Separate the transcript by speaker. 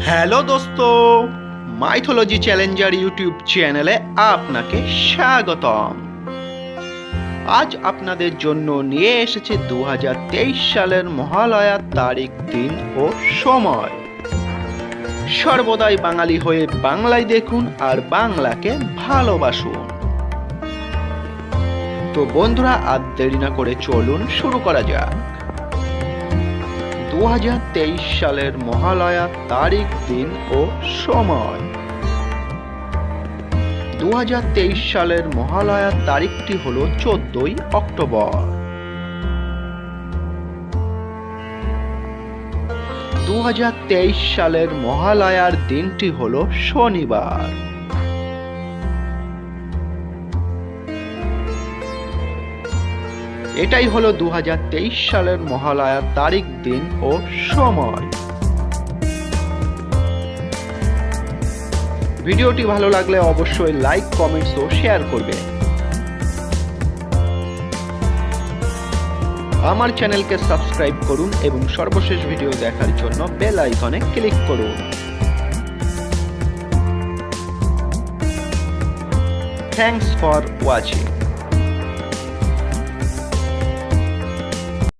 Speaker 1: Hello দোস্ত mythology Challenger YouTube চ্যানেলে আপনাকে স্বাগতম। আজ আপনাদের জন্য নিয়ে এসেছে দু সালের মহালয়ার তারিখ, দিন ও সময়। সর্বদাই বাঙালি হয়ে বাংলায় দেখুন আর বাংলাকে ভালোবাসুন। তো বন্ধুরা, আর দেরি না করে চলুন, শুরু করা যাক। দু সালের মহালয়া তারিখ, দিন ও সময়। দু সালের মহালয়া তারিখটি হল চোদ্দই অক্টোবর। দু হাজার তেইশ সালের মহালয়ার দিনটি হল শনিবার। এটাই হলো দু হাজার তেইশ সালের মহালয়ার তারিখ, দিন ও সময়। ভিডিওটি ভালো লাগলে অবশ্যই লাইক, কমেন্টস ও শেয়ার করবে আমার চ্যানেলকে সাবস্ক্রাইব করুন এবং সর্বশেষ ভিডিও দেখার জন্য বেল আইকনে ক্লিক করুন। Thanks for watching